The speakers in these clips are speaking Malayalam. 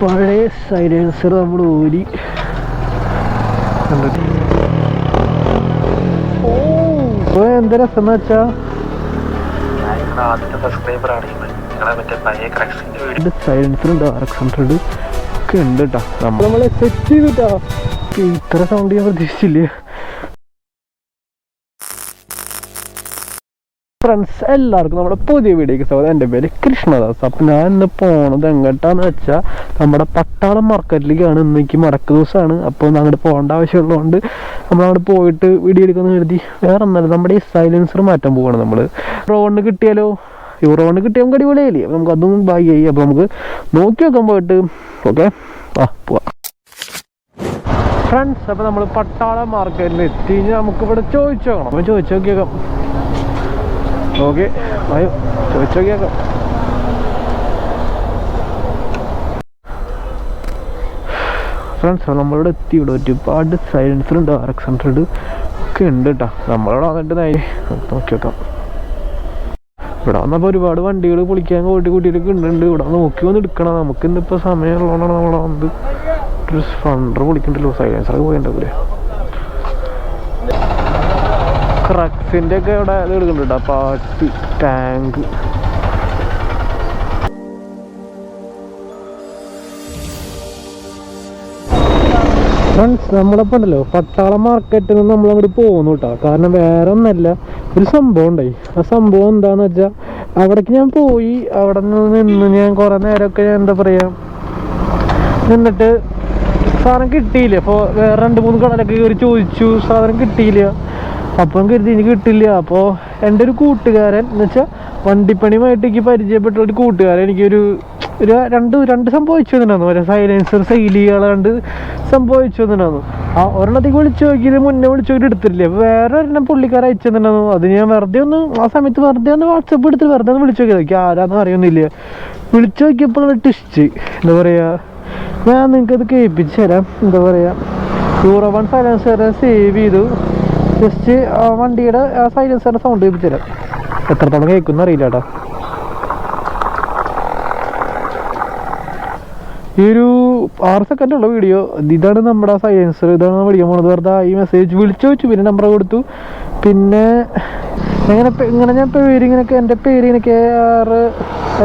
പഴയ സൈലൻസർ നമ്മൾ ഊരി. ഓ എന്ത് രസം എന്ന് വെച്ചാ സൈലൻസർ ഉണ്ട് ആർ ഹൺഡ്രഡ് ഒക്കെ ഉണ്ട് കേട്ടോ നമ്മൾ നമ്മളെ സെറ്റ് ചെയ്തിട്ടാ ഇത്ര സൗണ്ട് ഞാൻ പ്രതീക്ഷിച്ചില്ലേ? ഫ്രണ്ട്സ് എല്ലാവർക്കും നമ്മുടെ പുതിയ വീഡിയോക്ക് സ്വാഗതം. എന്റെ പേര് കൃഷ്ണദാസ്. അപ്പം ഞാൻ ഇന്ന് പോണത് എങ്ങോട്ടാന്ന് വെച്ചാൽ നമ്മുടെ പട്ടാളം മാർക്കറ്റിലേക്കാണ് ഇന്നേക്ക് മടക്ക ദിവസമാണ് അപ്പോൾ അങ്ങോട്ട് പോകേണ്ട ആവശ്യമുള്ളതുകൊണ്ട് നമ്മൾ അവിടെ പോയിട്ട് വീഡിയോ എടുക്കുന്ന കരുതി. വേറെ ഒന്നല്ല നമ്മുടെ ഈ സൈലൻസർ മാറ്റാൻ പോവാണ് നമ്മൾ റോണിന് കിട്ടിയാലോ? യൂറോണ് കിട്ടിയാൽ നമുക്ക് അടിപൊളിയായില്ലേ? അപ്പോൾ നമുക്ക് അതും ബാഗ് ചെയ്യും. അപ്പോൾ നമുക്ക് നോക്കി വെക്കാൻ പോയിട്ട് ഓക്കെ ആ പോവാം. ഫ്രണ്ട്സ് അപ്പോൾ നമ്മൾ പട്ടാള മാർക്കറ്റിൽ എത്തി നമുക്ക് ഇവിടെ ചോദിച്ചു നോക്കണം. അപ്പോൾ ചോദിച്ചു നോക്കിയേക്കാം. ഓക്കെ അയ്യോ ചോദിച്ചു നോക്കിയേക്കാം ഫ്രണ്ട്സ് നമ്മളിവിടെ എത്തി ഇവിടെ ഒരുപാട് സൈലൻസർ ഉണ്ട്. ആർ എക്സ് ഹൺഡ്രഡ് ഒക്കെ ഉണ്ട് കേട്ടോ നമ്മളിവിടെ വന്നിട്ട് നേരെ നോക്കി വെക്കാം. ഇവിടെ വന്നപ്പോൾ ഒരുപാട് വണ്ടികൾ പൊളിക്കാൻ കൂട്ടി കൂട്ടിയിട്ട് ഉണ്ട് ഇവിടെ നോക്കി വന്ന് എടുക്കണം. നമുക്ക് ഇന്നിപ്പോൾ സമയമുള്ളതുകൊണ്ടാണ് നമ്മളെ വന്നത്. ഒരു ഫണ്ടർ പൊളിക്കണ്ടല്ലോ സൈലൻസറൊക്കെ പോയിണ്ടാവില്ലേ ക്രക്സിന്റെ ഒക്കെ ഇവിടെ എടുക്കുന്നുണ്ട് പാട്ട് ടാങ്ക് ഫ്രണ്ട്സ് നമ്മളിപ്പോൾ ഉണ്ടല്ലോ പട്ടാള മാർക്കറ്റിൽ നിന്ന് നമ്മൾ അങ്ങോട്ട് പോകുന്നു കേട്ടോ കാരണം വേറെ ഒന്നല്ല ഒരു സംഭവം ഉണ്ടായി. ആ സംഭവം എന്താന്ന് വെച്ചാൽ അവിടേക്ക് ഞാൻ പോയി അവിടെ നിന്ന് ഞാൻ കുറേ നേരമൊക്കെ ഞാൻ എന്താ പറയുക നിന്നിട്ട് സാധനം കിട്ടിയില്ല. അപ്പോൾ വേറെ രണ്ട് മൂന്ന് കടലൊക്കെ കയറി ചോദിച്ചു സാധനം കിട്ടിയില്ല. അപ്പം കരുതി എനിക്ക് കിട്ടില്ല. അപ്പോൾ എന്റെ ഒരു കൂട്ടുകാരൻ എന്ന് വെച്ചാൽ വണ്ടിപ്പണിയുമായിട്ട് എനിക്ക് പരിചയപ്പെട്ട ഒരു കൂട്ടുകാരൻ എനിക്കൊരു ഒരു രണ്ട് രണ്ട് സംഭവിച്ചു തന്നിട്ടുണ്ടായിരുന്നു ഒരു സൈലൻസർ ചെയ്യാണ്ട് സംഭവിച്ചു തന്നിട്ടുണ്ടായിരുന്നു ആ ഒരെണ്ണത്തേക്ക് വിളിച്ചു നോക്കിയത് മുന്നേ വിളിച്ചു നോക്കി എടുത്തിട്ടില്ല. വേറെ ഒരെണ്ണം പുള്ളിക്കാരെ അയച്ചു തന്നെയാണ് അത് ഞാൻ വെറുതെ ഒന്ന് ആ സമയത്ത് വെറുതെ ഒന്ന് വാട്സപ്പ് എടുത്തിട്ട് വെറുതെ ഒന്ന് വിളിച്ചു നോക്കിയത്. എനിക്ക് ആരാന്ന് അറിയുന്നില്ല വിളിച്ചു നോക്കിയപ്പോൾ ടിസ്റ്റ് എന്താ പറയുക ഞാൻ നിങ്ങൾക്കത് കേൾപ്പിച്ച് തരാം. എന്താ പറയുക യൂറോ വൺ സൈലൻസർ സേവ് ചെയ്തു. ജസ്റ്റ് വണ്ടിയുടെ സൈലൻസറിന്റെ സൗണ്ട് കേൾപ്പിച്ചു തരാം എത്രത്തോളം കേൾക്കുന്ന അറിയില്ല കേട്ടോ. ഈ ഒരു ആറ് സെക്കൻഡ് ഉള്ള വീഡിയോ ഇതാണ് നമ്മുടെ സൈലൻസർ ഇതാണ് പഠിക്കാൻ പോണത് വെറുതെ ഈ മെസ്സേജ് വിളിച്ചു വെച്ചു പിന്നെ നമ്പർ കൊടുത്തു. പിന്നെ ഇങ്ങനെ ഇങ്ങനെ ഞാൻ പേര് ഇങ്ങനെയൊക്കെ എന്റെ പേര് ഇങ്ങനെ K R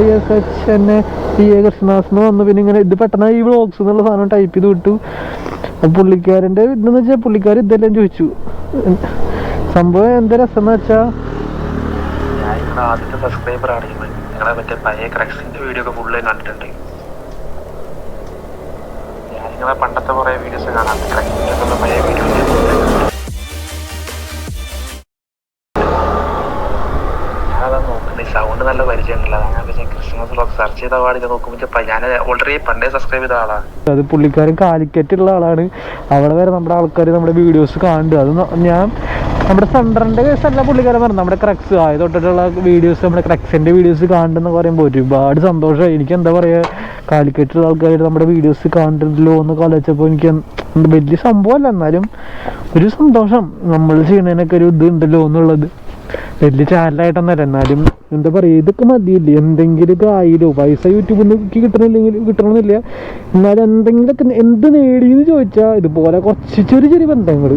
I S H N P A Krishnadas എന്ന് വന്നു. പിന്നെ ഇങ്ങനെ ഇത് പെട്ടെന്ന് ഈ വ്ളോഗ്സ് എന്നുള്ള സാധനം ടൈപ്പ് ചെയ്ത് വിട്ടു. പുള്ളിക്കാരന്റെ ഇതെന്ന് വെച്ചാൽ പുള്ളിക്കാർ ഇതെല്ലാം ചോദിച്ചു. സംഭവം എന്താ രസം എന്ന് വെച്ചാൽ സബ്സ്ക്രൈബർ ആണ് നിങ്ങളെ മറ്റേ പഴയ ക്രക്സിന്റെ വീഡിയോ ഒക്കെ ഫുള്ള് കണ്ടിട്ടുണ്ട്. ഞാൻ നിങ്ങളെ പണ്ടത്തെ കുറെ വീഡിയോസ് കാണാം. ക്രക്സിന്റെ പഴയ വീഡിയോ ഞാനതാ നോക്കുന്നത്. സൗണ്ട് നല്ല പരിചയമുണ്ടല്ലോ ഓൾറെഡി പണ്ടേ സബ്സ്ക്രൈബ് ചെയ്ത ആളാണ്. അത് പുള്ളിക്കാരൻ കാലിക്കറ്റ് ഉള്ള ആളാണ്. അവിടെ വരെ നമ്മുടെ ആൾക്കാർ നമ്മുടെ വീഡിയോസ് കാണുന്നുണ്ട്. അത് ഞാൻ നമ്മുടെ സെന്ററിന്റെ കേസല്ല പുള്ളിക്കാരൻ പറഞ്ഞു നമ്മുടെ ക്രക്സ്. ആയത് തൊട്ടിട്ടുള്ള വീഡിയോസ് നമ്മുടെ ക്രക്സിന്റെ വീഡിയോസ് കാണുന്നെന്ന് പറയുമ്പോൾ ഒരുപാട് സന്തോഷമായി. എനിക്ക് എന്താ പറയുക കാലിക്കറ്റുള്ള ആൾക്കാർ നമ്മുടെ വീഡിയോസ് കാണുന്നുണ്ടല്ലോ എന്ന് ആലോചിച്ചപ്പോൾ എനിക്ക് വലിയ സംഭവമല്ല. എന്നാലും ഒരു സന്തോഷം നമ്മൾ ചെയ്യുന്നതിനൊക്കെ ഒരു ഇത് ഉണ്ടല്ലോ എന്നുള്ളത്. വലിയ ചാനലായിട്ടൊന്നല്ല എന്നാലും എന്താ പറയുക ഇതൊക്കെ മതിയില്ലേ? എന്തെങ്കിലുമൊക്കെ ആയില്ലോ? പൈസ യൂട്യൂബിൽ നിന്ന് കിട്ടണില്ലെങ്കിൽ കിട്ടണമെന്നില്ല. എന്നാലും എന്തെങ്കിലുമൊക്കെ എന്ത് നേടിയെന്ന് ചോദിച്ചാൽ ഇതുപോലെ കുറച്ച് ചെറിയ ചെറിയ ബന്ധങ്ങൾ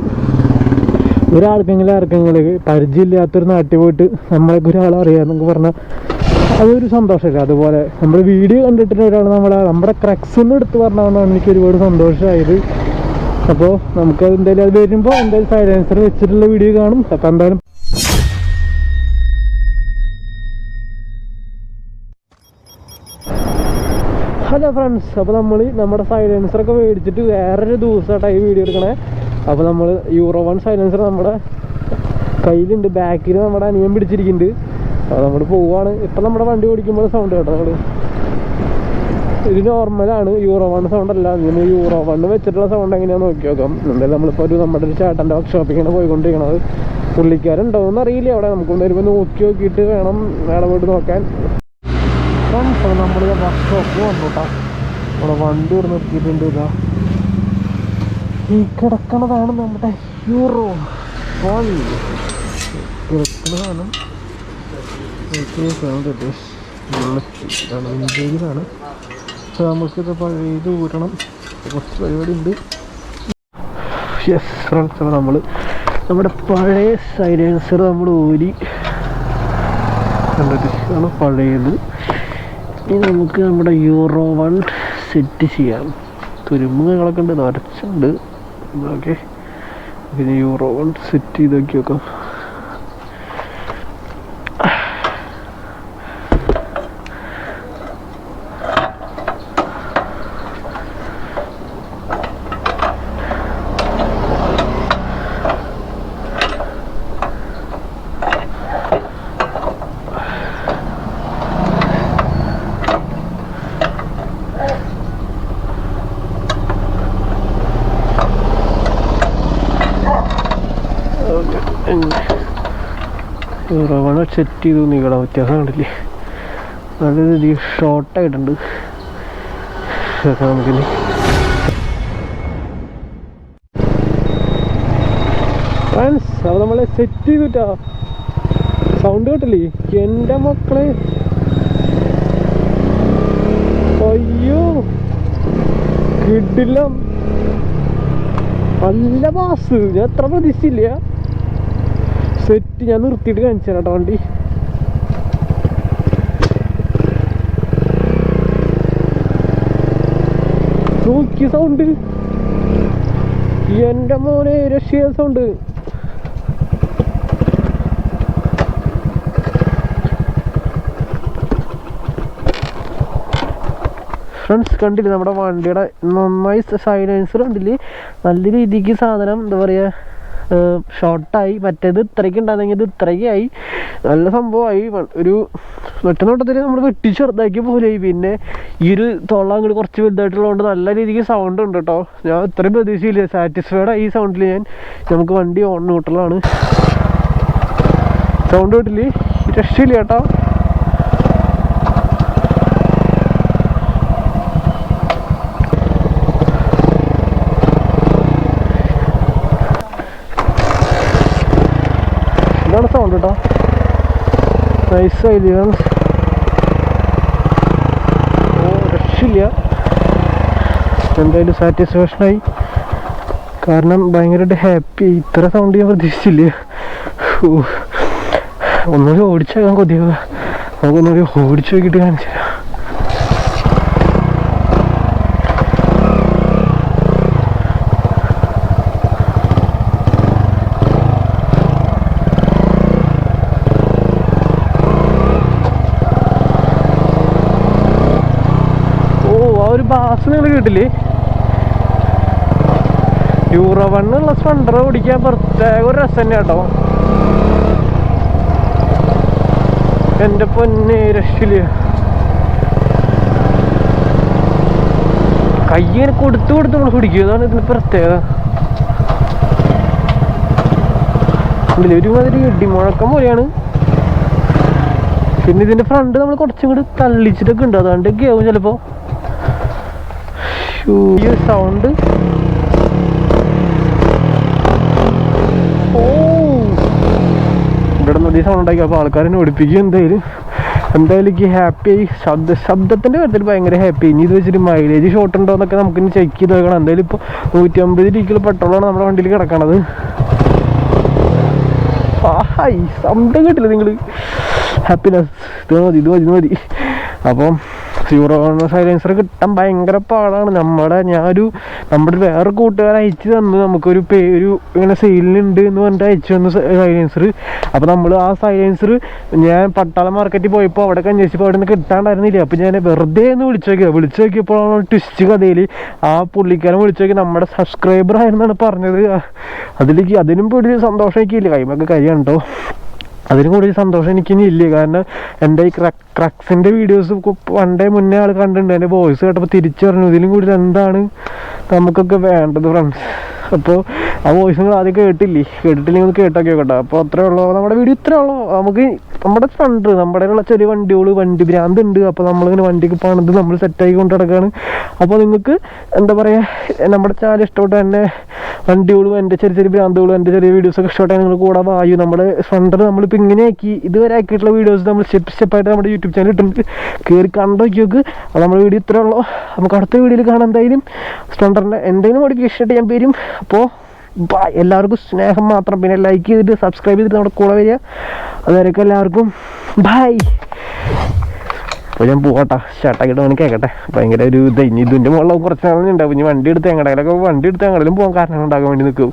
ഒരാൾക്കെങ്കിലും ആർക്കെങ്കിലും പരിചയമില്ലാത്തൊരു നാട്ടിൽ പോയിട്ട് നമ്മളൊക്കെ ഒരാൾ അറിയാമെന്നൊക്കെ പറഞ്ഞാൽ അതൊരു സന്തോഷമില്ല? അതുപോലെ നമ്മൾ വീഡിയോ കണ്ടിട്ടുള്ള ഒരാൾ നമ്മളെ നമ്മുടെ ക്രക്സ് ഒന്നും എടുത്ത് പറഞ്ഞാണ് എനിക്ക് ഒരുപാട് സന്തോഷമായത്. അപ്പോൾ നമുക്ക് എന്തായാലും അത് വരുമ്പോൾ എന്തായാലും സൈലൻസർ വെച്ചിട്ടുള്ള വീഡിയോ കാണും. അപ്പോൾ എന്തായാലും ഫ്രണ്ട്സ് അപ്പോൾ നമ്മൾ നമ്മുടെ സൈലൻസറൊക്കെ മേടിച്ചിട്ട് വേറൊരു ദിവസമായിട്ടാണ് ഈ വീഡിയോ എടുക്കണേ. അപ്പോൾ നമ്മൾ യൂറോ വൺ സൈലൻസർ നമ്മുടെ കയ്യിലുണ്ട്. ബാക്കിൽ നമ്മുടെ അനിയൻ പിടിച്ചിരിക്കുന്നുണ്ട്. അപ്പോൾ നമ്മൾ പോവാണ്. ഇപ്പം നമ്മുടെ വണ്ടി ഓടിക്കുമ്പോൾ സൗണ്ട് കേട്ടോ നമ്മൾ ഇത് നോർമലാണ് യൂറോ വൺ സൗണ്ട് അല്ല. ഇതിന് യൂറോ വൺ വെച്ചിട്ടുള്ള സൗണ്ട് എങ്ങനെയാണെന്ന് നോക്കി നോക്കാം. എന്തായാലും നമ്മളിപ്പോൾ ഒരു നമ്മുടെ ഒരു ചേട്ടന്റെ വർക്ക്ഷോപ്പിങ്ങനെ പോയിക്കൊണ്ടിരിക്കണത്. പുള്ളിക്കാരുണ്ടാവുമെന്ന് അറിയില്ല. അവിടെ നമുക്ക് വരുമ്പോൾ നോക്കി നോക്കിയിട്ട് വേണം വേണം പോയിട്ട് നോക്കാൻ. ഫ്രണ്ട്സ് നമ്മൾ വർക്ക്ഷോപ്പ് വന്നു കേട്ടോ നമ്മുടെ വണ്ടി ഇവിടെ നിർത്തിയിട്ടുണ്ട് ഇതാ. ഈ കിടക്കണതാണ് നമ്മുടെ വൺ കിടക്കണതാണ് ഇതാണ് വിന്റേജിലാണ് നമുക്കിത് പഴയ ഊരണം. കുറച്ച് പരിപാടി ഉണ്ട് യെസ് ഫ്രണ്ട്സ് നമ്മൾ നമ്മുടെ പഴയ സൈലൻസർ നമ്മൾ ഊരി കണ്ടിട്ട് ആണ് പഴയത്. ഇനി നമുക്ക് നമ്മുടെ യൂറോ വൺ സെറ്റ് ചെയ്യാം. തുരുമ്പുകളൊക്കെ ഉണ്ട് നിറച്ചുണ്ട് ഓക്കെ. പിന്നെ യൂറോ സെറ്റ് ചെയ്ത് നോക്കി നോക്കാം സെറ്റ് ചെയ്തു നീക്കണം വ്യത്യാസം കണ്ടില്ലേ? നല്ല രീതിയിൽ ഷോർട്ടായിട്ടുണ്ട് നമുക്ക് നമുക്കിനി അത് നമ്മളെ സെറ്റ് ചെയ്തിട്ടാ. സൗണ്ട് കേട്ടില്ലേ? എന്റെ മക്കളെ. അയ്യോ. കിട്ടില്ല നല്ല ബാസ് ഞാൻ എത്ര പ്രതീക്ഷിച്ചില്ല. സെറ്റ് ഞാൻ നിർത്തിയിട്ട് കാണിച്ചു കേട്ടോ വണ്ടി. നോക്കിയ സൗണ്ട് എന്റെ മോനെ രക്ഷിയ സൗണ്ട് ഫ്രണ്ട്സ് കണ്ടില്ലേ നമ്മുടെ വണ്ടിയുടെ നന്നായി സൈലൻസർ കണ്ടില്ലേ? നല്ല രീതിക്ക് സാധനം എന്താ പറയുക ഷോർട്ടായി മറ്റേത് ഇത്രയ്ക്ക് ഉണ്ടായിരുന്നെങ്കിൽ ഇത് ഇത്രയ്ക്കായി നല്ല സംഭവമായി. ഒരു ഒറ്റ നോട്ടത്തിൽ നമ്മൾ വെട്ടി ചെറുതാക്കി പോലെയായി പിന്നെ ഈ ഒരു തോളം അങ്ങോട്ട് കുറച്ച് വലുതായിട്ടുള്ളതുകൊണ്ട് നല്ല രീതിക്ക് സൗണ്ട് ഉണ്ട് കേട്ടോ ഞാൻ ഇത്രയും പ്രതീക്ഷയില്ല. സാറ്റിസ്ഫൈഡ് ഈ സൗണ്ടിൽ ഞാൻ. നമുക്ക് വണ്ടി ഓൺ ന്യൂട്രലാണ് സൗണ്ട് കേട്ടില്ലേ? രക്ഷയില്ല കേട്ടോ ഇതാണ് സൗണ്ട് കേട്ടോ നൈസ് ഐഡിയ രക്ഷയില്ല. എന്തായാലും സാറ്റിസ്ഫാക്ഷനായി കാരണം ഭയങ്കരമായിട്ട് ഹാപ്പി ഇത്ര സൗണ്ട് ഞാൻ പ്രതീക്ഷിച്ചില്ല. ഒന്നുകൂടി ഓടിച്ചേക്കാൻ കൊതിയാവുക. നമുക്കൊന്നുകൂടി ഓടിച്ചു നോക്കിയിട്ട് കാണിച്ചു തരാം ഓ ആ ബാസ് നിങ്ങൾ കേട്ടില്ലേ? യൂറോ വണ്ണുള്ള സ്പണ്ടർ ഓടിക്കാൻ പ്രത്യേക ഒരു രസം തന്നെ കേട്ടോ. എന്റെ പൊന്നെ രക്ഷില്ല കയ്യിനെ കൊടുത്തു കൊടുത്ത് നമ്മൾ പിടിക്കും. അതാണ് ഇതിന് പ്രത്യേകത. ഒരുമാതിരി ഇടിമുഴക്കം പോലെയാണ്. പിന്നെ ഇതിന്റെ ഫ്രണ്ട് നമ്മൾ കുറച്ചും കൂടി തള്ളിച്ചിട്ടൊക്കെ ഉണ്ട്. അതുകൊണ്ട് ആവും ചിലപ്പോ. സൗണ്ട് ഓ. ഇവിടെ നിന്ന് സൗണ്ട് ഉണ്ടാക്കി. അപ്പോൾ ആൾക്കാരെന്നെ ഒടിപ്പിക്കും എന്തായാലും. എന്തായാലും എനിക്ക് ഹാപ്പി ആയി. ശബ്ദ ശബ്ദത്തിന്റെ കാര്യത്തിൽ ഭയങ്കര ഹാപ്പി ഇനി ഇത് വെച്ചിട്ട് മൈലേജ് ഷോട്ട് ഉണ്ടോ എന്നൊക്കെ നമുക്ക് ഇനി ചെക്ക് ചെയ്ത് നോക്കണം. എന്തായാലും ഇപ്പോൾ നൂറ്റി അമ്പത് ലീക്കിൽ പെട്രോളാണ് നമ്മുടെ വണ്ടിയിൽ കിടക്കണത്. ആഹായി ശബ്ദം കേട്ടില്ല നിങ്ങൾ ഹാപ്പിനെസ് ഇത് മതി ഇത് മതി ഇത് മതി. അപ്പം സീറോ സൈലൻസർ കിട്ടാൻ ഭയങ്കര പാടാണ്. നമ്മുടെ ഞാനൊരു നമ്മുടെ വേറെ കൂട്ടുകാരൻ അയച്ചു തന്നു. നമുക്കൊരു പേ ഒരു ഇങ്ങനെ സെയിലിനുണ്ട് എന്ന് പറഞ്ഞിട്ട് അയച്ചു തന്നു സൈലൻസർ അപ്പോൾ നമ്മൾ ആ സൈലൻസർ ഞാൻ പട്ടാള മാർക്കറ്റിൽ പോയപ്പോൾ അവിടെ അന്വേഷിച്ചപ്പോൾ അവിടെ നിന്ന് കിട്ടാണ്ടായിരുന്നില്ല. അപ്പോൾ ഞാൻ വെറുതെ ഒന്ന് വിളിച്ചു നോക്കിയത്. വിളിച്ചു നോക്കിയപ്പോഴാണ് ട്വിസ്റ്റ് കഥയിൽ ആ പുള്ളിക്കാരൻ വിളിച്ചു നോക്കി നമ്മുടെ സബ്സ്ക്രൈബർ ആയിരുന്നാണ് പറഞ്ഞത്. അതിലേക്ക് അതിനും പേടി സന്തോഷമൊക്കെ ഇല്ല കൈമൊക്കെ കേട്ടോ അതിനും കൂടുതൽ സന്തോഷം എനിക്കിനി ഇല്ല. കാരണം എന്റെ ഈ ക്രക്സിന്റെ വീഡിയോസ് പണ്ടേ മുന്നേ ആൾ കണ്ടിട്ടുണ്ട്. എന്റെ വോയിസ് കേട്ടപ്പോൾ തിരിച്ചു പറഞ്ഞു ഇതിലും കൂടുതൽ എന്താണ് നമുക്കൊക്കെ വേണ്ടത് ഫ്രണ്ട്സ് അപ്പോൾ ആ വോയിസ് നിങ്ങൾ ആദ്യം കേട്ടില്ലേ? കേട്ടിട്ടില്ലെങ്കിൽ കേട്ടൊക്കെ കേട്ടോ അപ്പോൾ അത്രേ ഉള്ളൂ. നമ്മുടെ വീഡിയോ ഇത്രേ ഉള്ളൂ. നമുക്ക് നമ്മുടെ ഫണ്ട് നമ്മുടെ ഉള്ള ചെറിയ വണ്ടികൾ വണ്ടി ഭ്രാന്ത് ഉണ്ട് അപ്പോൾ നമ്മളിങ്ങനെ വണ്ടിക്ക് പണിത് നമ്മൾ സെറ്റാക്കി കൊണ്ട് നടക്കുകയാണ് അപ്പോൾ നിങ്ങൾക്ക് എന്താ പറയുക നമ്മുടെ ചാനൽ ഇഷ്ടപ്പെട്ട തന്നെ വണ്ടികളും എന്റെ ചെറിയ ചെറിയ ഭ്രാന്തുകളും എന്റെ ചെറിയ വീഡിയോസൊക്കെ ഇഷ്ടപ്പെട്ടാൽ നിങ്ങൾ കൂടെ വായു നമ്മുടെ നമ്മൾ നമ്മളിപ്പോൾ ഇങ്ങനെ ആക്കി ഇതുവരെ ആക്കിയിട്ടുള്ള വീഡിയോസ് നമ്മൾ സ്റ്റെപ്പ് സ്റ്റെപ്പായിട്ട് നമ്മുടെ യൂട്യൂബ് ചാനൽ ഇട്ടിട്ടുണ്ട്. കയറി കണ്ടു നോക്ക് നമ്മുടെ വീഡിയോ ഇത്രേ ഉള്ളൂ. നമുക്ക് അടുത്ത വീഡിയോയിൽ കാണാം എന്തായാലും. സ്പ്ലണ്ടറിന്റെ എന്തെങ്കിലും മോഡിഫിക്കേഷൻ ആയിട്ട് ഞാൻ വരും. അപ്പോൾ എല്ലാവർക്കും സ്നേഹം മാത്രം. പിന്നെ ലൈക്ക് ചെയ്തിട്ട് സബ്സ്ക്രൈബ് ചെയ്തിട്ട് നമ്മുടെ കൂടെ വരിക. അതുവരെയൊക്കെ എല്ലാവർക്കും ബൈ അപ്പോൾ ഞാൻ പോകട്ടെ ഷർട്ടാക്കിയിട്ട് അവന് കേൾക്കട്ടെ ഭയങ്കര ഒരു ഇത്. ഇനി ഇതിന്റെ മുകളിൽ കുറച്ച് നാളെ ഉണ്ടാവും. ഇനി വണ്ടി എടുത്ത് എങ്ങടെങ്കിലൊക്കെ വണ്ടി എടുത്ത് എങ്ങടെങ്കിലും പോകാൻ കാരണം ഉണ്ടാക്കാൻ വേണ്ടി നിൽക്കും.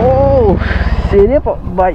ഓ ശരി അപ്പോൾ ബൈ